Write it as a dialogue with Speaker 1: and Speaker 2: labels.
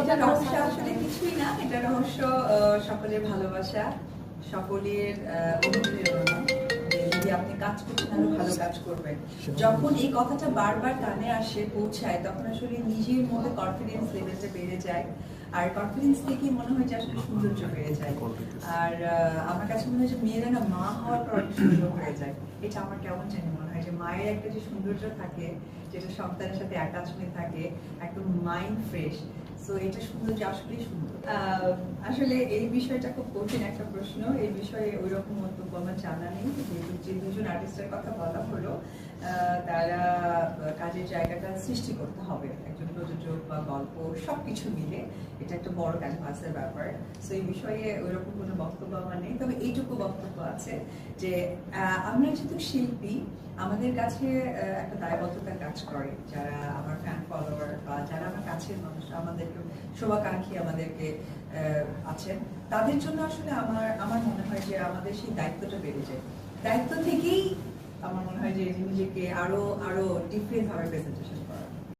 Speaker 1: এটা রহস্য আসলে কিছুই না এটা রহস্য সকলের ভালোবাসা সকলের অনুপ্রেরণা যদি আপনি কাজ করছেন আরও ভালো কাজ করবেন। যখন এই কথাটা বারবার কানে আসে পৌঁছায় তখন আসলে নিজের মধ্যে কনফিডেন্স লেভেলটা বেড়ে যায়। আর কনফিডেন্স থেকেই মনে হয় যে আসলে সৌন্দর্য বেড়ে যায়। আর আহ, আমার কাছে মনে হয় যে মেয়েরা না মা হওয়ার পর অনেক সুন্দর হয়ে যায়। এটা আমার কেমন জানি মনে হয় যে মায়ের একটা যে সৌন্দর্য থাকে যেটা সন্তানের সাথে অ্যাটাচমেন্ট থাকে একদম মাইন্ড ফ্রেশ সো এটা আসলেই সুন্দর। আসলে এই বিষয়টা খুব কঠিন একটা প্রশ্ন। এই বিষয়ে ওই রকম মন্তব্য আমার জানা নেই। যে দুজন আর্টিস্টের কথা বলা হলো তারা কাজের জায়গাটা সৃষ্টি করতে হবে। একজন প্রযোজক বা গল্প, সবকিছু মিলে। এটা একটা বড় ক্যানভাসের ব্যাপার। সো এই বিষয়ে ওইরকম কোনো বক্তব্য আমার নেই। তবে এইটুকু বক্তব্য আছে যে আমরা যেহেতু শিল্পী, আমাদের কাছে একটা দায়বদ্ধতার কাজ করে যারা আমার ফ্যান ফলোয়ার বা যারা আমার কাছের মানুষ আমাদেরকে শুভাকাঙ্ক্ষী আমাদেরকে আছেন, তাদের জন্য আসলে আমার আমার মনে হয় যে আমাদের সেই দায়িত্বটা বেড়ে যায়। দায়িত্ব থেকেই আমার মনে হয় যে নিজেকে আরও আরও ডিফারেন্ট ভাবে প্রেজেন্টেশন